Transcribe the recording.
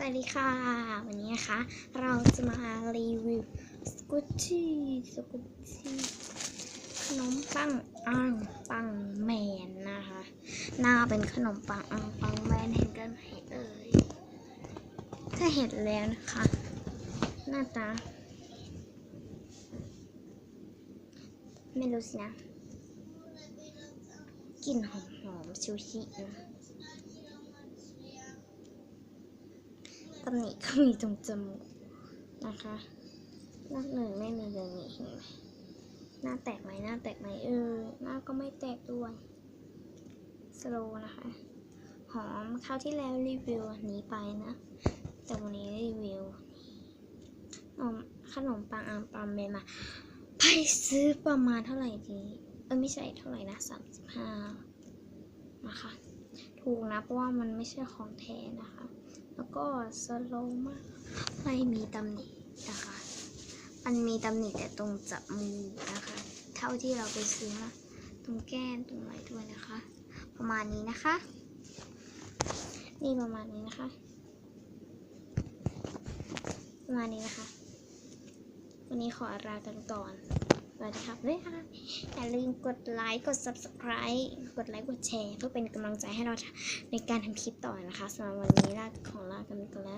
สวัสดีค่ะ วันนี้นะคะ เราจะมารีวิวสกุตชี่สกุตชี่ขนมปังอ่างปังแมนนะคะหน้าเป็นขนมปังอ่างปังแมนเห็นกันไหมเอ่ยถ้าเห็นแล้วนะคะ หน้าตา ไม่รู้สินะกลิ่นหอมๆซูชินะ ตำหนิก็มีตรงจมูกนะคะหน้าหนึ่งไม่มีเลยนี่เห็นไหมหน้าแตกไหมหน้าแตกไหมเออหน้าก็ไม่แตกด้วยสโลนะคะ หอมคราวที่แล้วรีวิวอันนี้ไปนะ แต่วันนี้รีวิวขนมขนมปังอามปัมเมมาไปซื้อประมาณเท่าไหร่ดี เออไม่ใช่เท่าไหร่นะสามสิบห้านะคะ ถูกนะเพราะว่ามันไม่ใช่ของแท้นะคะ แล้วก็สโลมากไม่มีตำหนินะคะ มันมีตำหนิแต่ตรงจับมือนะคะ เท่าที่เราไปซื้อมาตรงแก้มตรงไหนด้วยนะคะ ประมาณนี้นะคะ นี่ประมาณนี้นะคะ ประมาณนี้นะคะ วันนี้ขอลากันก่อน สวัสดีครับด้วยค่ะอย่าลืมกดไลค์ กด subscribe กดไลค์ กดแชร์ เพื่อเป็นกำลังใจให้เราในการทำคลิปต่อนะคะสำหรับวันนี้ลาของลากันไปก่อนแล้ว